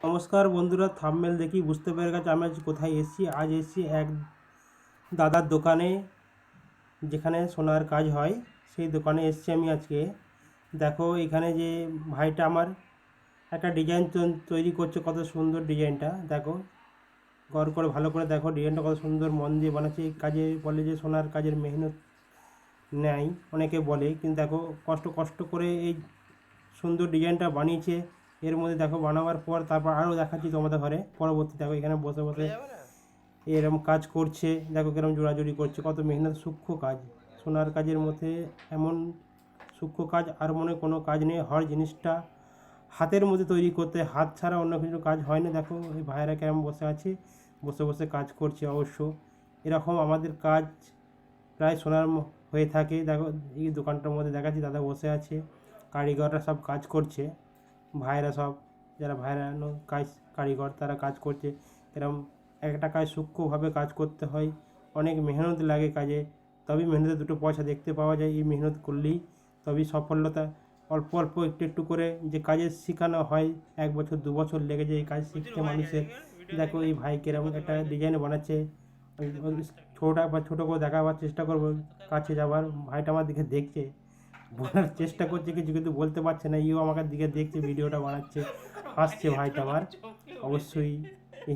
নমস্কার বন্ধুরা থামমেল দেখি বুঝতে পেরে গেছে আমি আজ কোথায় এসেছি। আজ এসেছি এক দাদার দোকানে, যেখানে সোনার কাজ হয়। সেই দোকানে এসেছি আমি আজকে। দেখো, এখানে যে ভাইটা আমার একটা ডিজাইন তৈরি করছে, কত সুন্দর ডিজাইনটা দেখো গর করে ভালো করে দেখো ডিজাইনটা কত সুন্দর, মন দিয়ে বানাচ্ছে। এই কাজে বলে যে সোনার কাজের মেহনত নেয়, অনেকে বলে। কিন্তু দেখো, কষ্ট কষ্ট করে এই সুন্দর ডিজাইনটা বানিয়েছে। এর মধ্যে দেখো বানাবার পর তারপর আরও দেখাচ্ছি তোমাদের ঘরে। পরবর্তী দেখো এখানে বসে বসে এরম কাজ করছে। দেখো কিরম জোড়াজুড়ি করছে। কত মেহনত, সূক্ষ্ম কাজ। সোনার কাজের মধ্যে এমন সূক্ষ্ম কাজ, আর মনে কোনো কাজ নেই। হর জিনিসটা হাতের মধ্যে তৈরি করতে, হাত ছাড়া অন্য কিছু কাজ হয় না। দেখো এই ভাইয়েরা কেমন বসে আছে। বসে বসে কাজ করছে অবশ্য। এরকম আমাদের কাজ প্রায় সোনার হয়ে থাকে। দেখো এই দোকানটার মধ্যে দেখাচ্ছি, দাদা বসে আছে। কারিগররা সব কাজ করছে। ভাইরা সব, যারা ভাইরা কাজ, কারিগর, তারা কাজ করছে। এরকম একটা কাজ সূক্ষ্মভাবে কাজ করতে হয়। অনেক মেহনত লাগে কাজে। তবেই মেহনতে দুটো পয়সা দেখতে পাওয়া যায় এই মেহনত করলেই। তবেই সফলতা অল্প অল্প একটু একটু করে যে কাজে শেখানো হয়, এক বছর, দু বছর লেগে যায় এই কাজ শিখতে মানুষের। দেখো এই ভাই কীরকম একটা ডিজাইন বানাচ্ছে। ছোটা বা ছোটো করে দেখাবার চেষ্টা করব, কাছে যাবার ভাইটা আমার দিকে দেখছে। বলার চেষ্টা করছে কিছু, কিন্তু বলতে পারছে না। ইও আমাকে দিকে দেখছে, ভিডিওটা বানাচ্ছে, হাসছে ভাইটা আমার অবশ্যই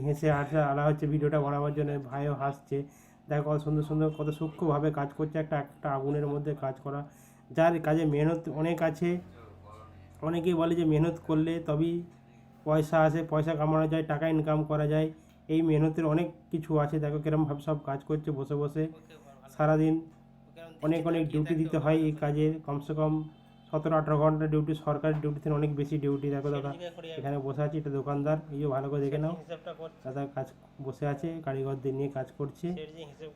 হেসে হাসে, আলা হচ্ছে ভিডিওটা বানাবার জন্য ভাইও হাসছে। দেখো কত সুন্দর সুন্দর, কত সূক্ষ্মভাবে কাজ করছে একটা একটা আগুনের মধ্যে কাজ করা। যার কাজে মেহনত অনেক আছে। অনেকেই বলে যে মেহনত করলে তবেই পয়সা আসে, পয়সা কামানো যায়, টাকা ইনকাম করা যায়। এই মেহনতের অনেক কিছু আছে। দেখো কিরমভাবে সব কাজ করছে বসে বসে। সারাদিন অনেক অনেক ডিউটি দিতে হয় এই কাজে। কমসে কম সতেরো আঠারো ঘণ্টা ডিউটি সরকারি ডিউটি থেকে অনেক বেশি ডিউটি দেখো দাদা। এখানে বসে আছে এটা দোকানদার এই যে ভালো করে দেখে নাও। দাদা কাজ বসে আছে কারিগরদের নিয়ে কাজ করছে।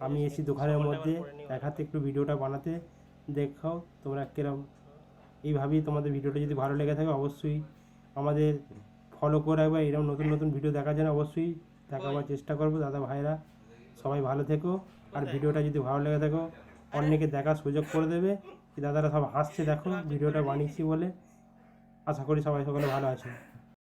আমি এসি দোকানের মধ্যে দেখাতে একটু ভিডিওটা বানাতে। দেখাও তোমরা কিরম। এইভাবেই তোমাদের ভিডিওটা যদি ভালো লেগে থাকে অবশ্যই আমাদের ফলো করে রাখবে। এরকম নতুন নতুন ভিডিও দেখার জন্য অবশ্যই দেখাবার চেষ্টা করব দাদা ভাইরা সবাই ভালো থেকো। আর ভিডিওটা যদি ভালো লেগে থাকো অন্যকে দেখার সুযোগ করে দেবে দাদারা সব হাসছে দেখো ভিডিওটা বানিয়েছি বলে। আশা করি সবাই সকলে ভালো আছে